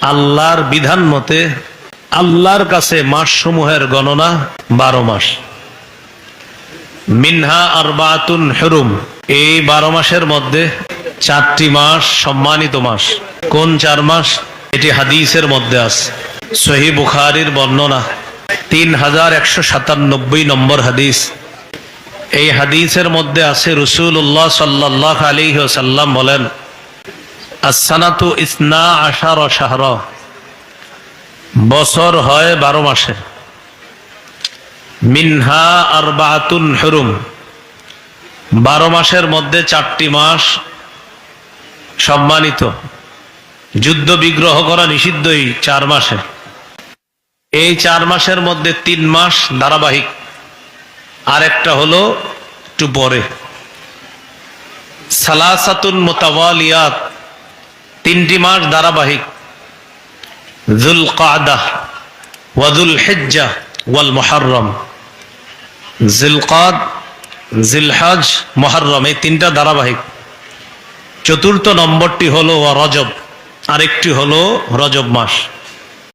আল্লাহর বিধান মতে আল্লাহর কাছে মাস সমূহের গণনা বারো মাস। মিনহা আরবাতুন হেরুম। এই বারো মাসের মধ্যে চারটি মাস সম্মানিত মাস। কোন চার মাস? এটি হাদিসের মধ্যে আছে। সহি বুখারির বর্ণনা। তিন হাজার একশো সাতানব্বই নম্বর হাদিস। এই হাদিসের মধ্যে আছে রসুল্লাহ সাল্লাহ আলী সাল্লাম বলেন আসানাতু ইসনা আশার শাহর। বছর হয় বারো মাসে। মিনহা আর বাহাতুন হরুম। বারো মাসের মধ্যে চারটি মাস সম্মানিত। যুদ্ধ বিগ্রহ করা নিষিদ্ধই চার মাসে। এই চার মাসের মধ্যে তিন মাস ধারাবাহিক। আরেকটা হলো একটু পরে। সালাসাতুন মোতাওয়ালিয়াত। তিনটি মাস ধারাবাহিক। জুল কাদা ওয়াজুল হেজ্জা ওয়াল মোহারম জিলকাদ, জিলহাজ মোহারম এই তিনটা ধারাবাহিক। চতুর্থ নম্বরটি হলো রজব, আরেকটি হলো রজব মাস।